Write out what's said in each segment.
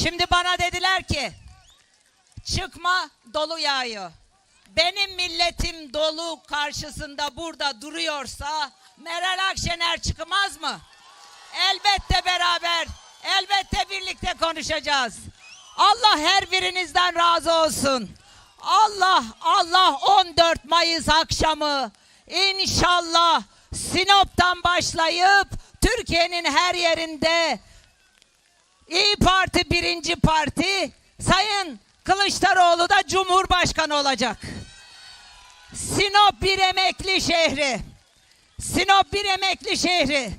Şimdi bana dediler ki çıkma dolu yağıyor. Benim milletim dolu karşısında burada duruyorsa Meral Akşener çıkmaz mı? Elbette beraber, elbette birlikte konuşacağız. Allah her birinizden razı olsun. Allah, Allah 14 Mayıs akşamı inşallah Sinop'tan başlayıp Türkiye'nin her yerinde İyi Parti birinci parti Sayın Kılıçdaroğlu da Cumhurbaşkanı olacak. Sinop bir emekli şehri. Sinop bir emekli şehri.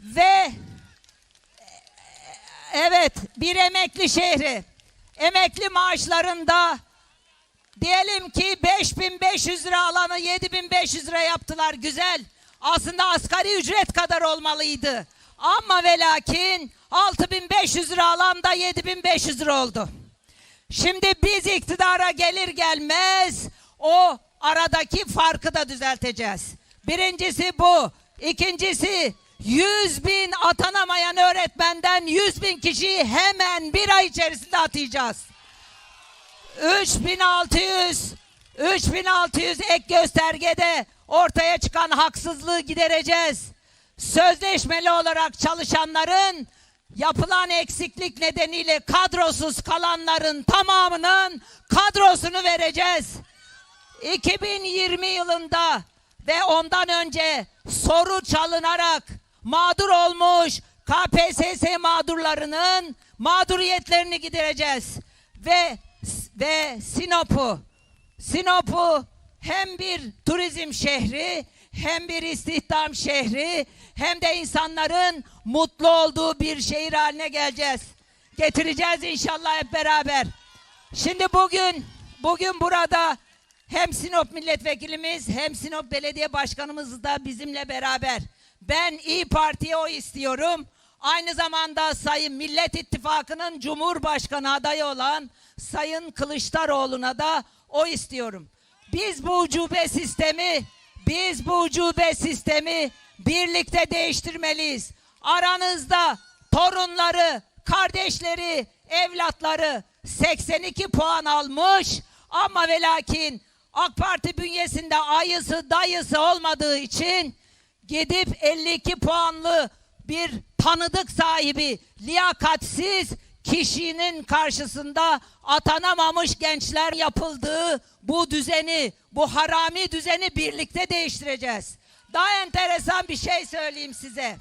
Ve evet bir emekli şehri. Emekli maaşlarında diyelim ki 5500 lira alanı 7500 lira yaptılar güzel. Aslında asgari ücret kadar olmalıydı. Ama ve lakin 6500 lira alanda 7500 lira oldu. Şimdi biz iktidara gelir gelmez o aradaki farkı da düzelteceğiz. Birincisi bu. İkincisi 100 bin atanamayan öğretmenden 100 bin kişiyi hemen bir ay içerisinde atayacağız. 3600 3600 ek göstergede ortaya çıkan haksızlığı gidereceğiz. Sözleşmeli olarak çalışanların yapılan eksiklik nedeniyle kadrosuz kalanların tamamının kadrosunu vereceğiz. 2020 yılında ve ondan önce soru çalınarak mağdur olmuş KPSS mağdurlarının mağduriyetlerini gidereceğiz ve ve Sinop'u Sinop'u hem bir turizm şehri hem bir istihdam şehri hem de insanların mutlu olduğu bir şehir haline geleceğiz. Getireceğiz inşallah hep beraber. Şimdi bugün bugün burada hem Sinop milletvekilimiz hem Sinop belediye başkanımız da bizimle beraber. Ben İyi Parti'ye o istiyorum. Aynı zamanda Sayın Millet İttifakı'nın Cumhurbaşkanı adayı olan Sayın Kılıçdaroğlu'na da o istiyorum. Biz bu ucube sistemi, biz bu ucube sistemi birlikte değiştirmeliyiz. Aranızda torunları, kardeşleri, evlatları 82 puan almış ama ve lakin AK Parti bünyesinde ayısı dayısı olmadığı için gidip 52 puanlı bir tanıdık sahibi liyakatsiz kişinin karşısında atanamamış gençler yapıldığı bu düzeni, bu harami düzeni birlikte değiştireceğiz. Daha enteresan bir şey söyleyeyim size.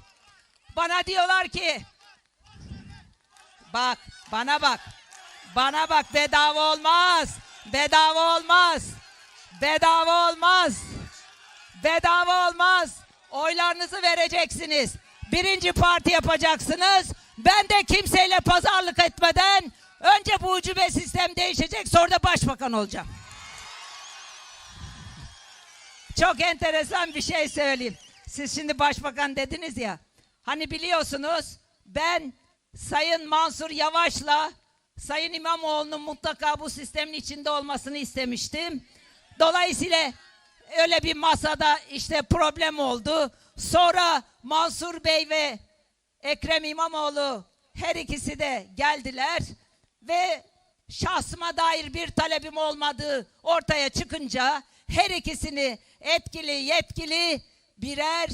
Bana diyorlar ki bak bana bak bana bak bedava olmaz bedava olmaz bedava olmaz bedava olmaz oylarınızı vereceksiniz birinci parti yapacaksınız ben de kimseyle pazarlık etmeden önce bu ucube sistem değişecek sonra da başbakan olacağım çok enteresan bir şey söyleyeyim. Siz şimdi başbakan dediniz ya. Hani biliyorsunuz ben Sayın Mansur Yavaş'la Sayın İmamoğlu'nun mutlaka bu sistemin içinde olmasını istemiştim. Dolayısıyla öyle bir masada işte problem oldu. Sonra Mansur Bey ve Ekrem İmamoğlu her ikisi de geldiler ve şahsıma dair bir talebim olmadığı ortaya çıkınca her ikisini etkili yetkili birer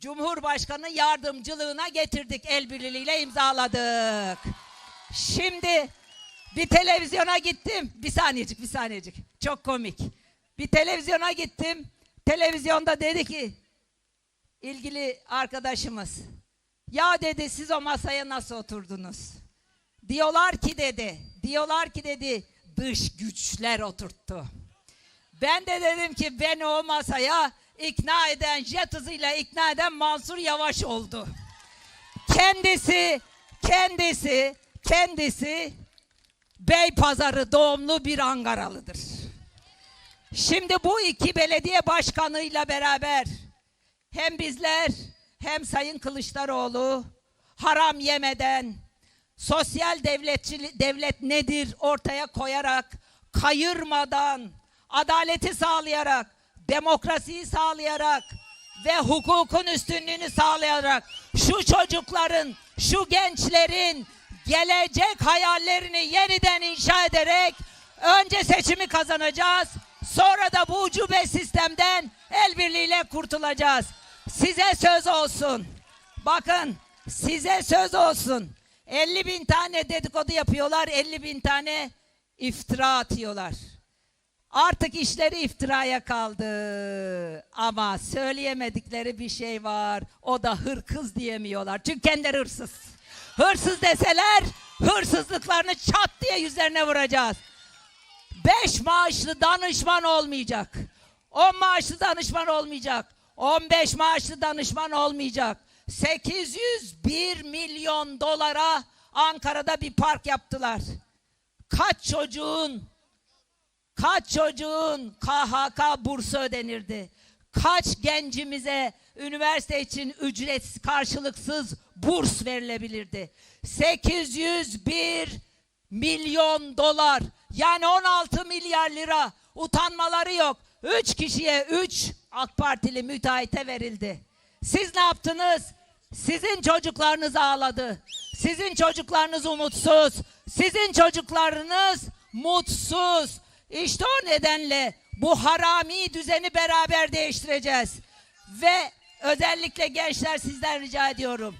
Cumhurbaşkanı yardımcılığına getirdik. El birliğiyle imzaladık. Şimdi bir televizyona gittim. Bir saniyecik, bir saniyecik. Çok komik. Bir televizyona gittim. Televizyonda dedi ki ilgili arkadaşımız ya dedi siz o masaya nasıl oturdunuz? Diyorlar ki dedi, diyorlar ki dedi dış güçler oturttu. Ben de dedim ki beni o masaya ikna eden, jet hızıyla ikna eden Mansur Yavaş oldu. Kendisi, kendisi, kendisi Beypazarı doğumlu bir Ankaralıdır. Şimdi bu iki belediye başkanıyla beraber hem bizler hem Sayın Kılıçdaroğlu haram yemeden sosyal devletçi devlet nedir ortaya koyarak kayırmadan adaleti sağlayarak demokrasiyi sağlayarak ve hukukun üstünlüğünü sağlayarak şu çocukların şu gençlerin gelecek hayallerini yeniden inşa ederek önce seçimi kazanacağız. Sonra da bu ucube sistemden el birliğiyle kurtulacağız. Size söz olsun. Bakın size söz olsun. 50 bin tane dedikodu yapıyorlar. 50 bin tane iftira atıyorlar. Artık işleri iftiraya kaldı. Ama söyleyemedikleri bir şey var. O da hırkız diyemiyorlar. Çünkü kendileri hırsız. Hırsız deseler hırsızlıklarını çat diye yüzlerine vuracağız. Beş maaşlı danışman olmayacak. On maaşlı danışman olmayacak. 15 maaşlı danışman olmayacak. 801 milyon dolara Ankara'da bir park yaptılar. Kaç çocuğun Kaç çocuğun KHK bursu ödenirdi? Kaç gencimize üniversite için ücretsiz, karşılıksız burs verilebilirdi? 801 milyon dolar yani 16 milyar lira utanmaları yok. 3 kişiye 3 AK Partili müteahhite verildi. Siz ne yaptınız? Sizin çocuklarınız ağladı. Sizin çocuklarınız umutsuz. Sizin çocuklarınız mutsuz. İşte o nedenle bu harami düzeni beraber değiştireceğiz. Ve özellikle gençler sizden rica ediyorum.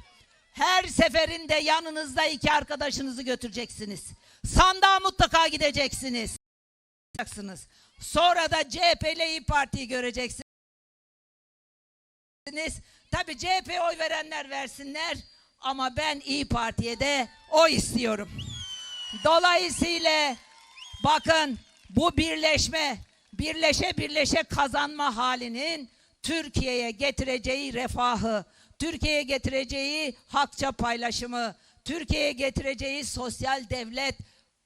Her seferinde yanınızda iki arkadaşınızı götüreceksiniz. Sandığa mutlaka gideceksiniz. Sonra da CHP ile İYİ Parti'yi göreceksiniz. Tabii CHP'ye oy verenler versinler ama ben İyi Parti'ye de oy istiyorum. Dolayısıyla bakın bu birleşme, birleşe birleşe kazanma halinin Türkiye'ye getireceği refahı, Türkiye'ye getireceği hakça paylaşımı, Türkiye'ye getireceği sosyal devlet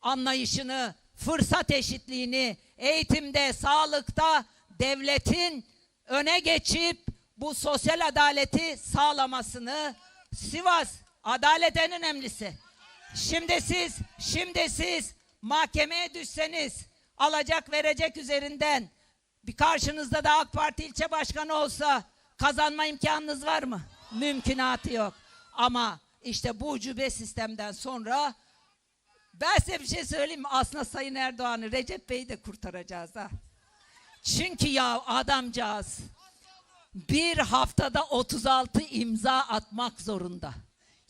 anlayışını, fırsat eşitliğini, eğitimde, sağlıkta devletin öne geçip bu sosyal adaleti sağlamasını Sivas adalet en önemlisi. Şimdi siz, şimdi siz mahkemeye düşseniz alacak verecek üzerinden bir karşınızda da AK Parti ilçe başkanı olsa kazanma imkanınız var mı? Mümkünatı yok. Ama işte bu ucube sistemden sonra ben size bir şey söyleyeyim mi? Aslında Sayın Erdoğan'ı Recep Bey'i de kurtaracağız ha. Çünkü ya adamcağız bir haftada 36 imza atmak zorunda.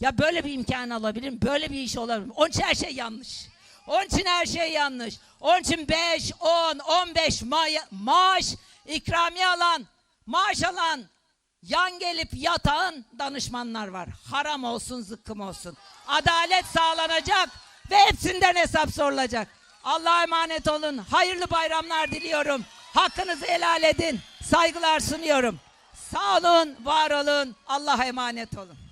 Ya böyle bir imkan alabilir mi? Böyle bir iş olabilir mi? Onun için her şey yanlış. Onun için her şey yanlış. Onun için 5, 10, 15 ma- maaş ikramiye alan, maaş alan, yan gelip yatağın danışmanlar var. Haram olsun, zıkkım olsun. Adalet sağlanacak ve hepsinden hesap sorulacak. Allah'a emanet olun. Hayırlı bayramlar diliyorum. Hakkınızı helal edin. Saygılar sunuyorum. Sağ olun, var olun. Allah'a emanet olun.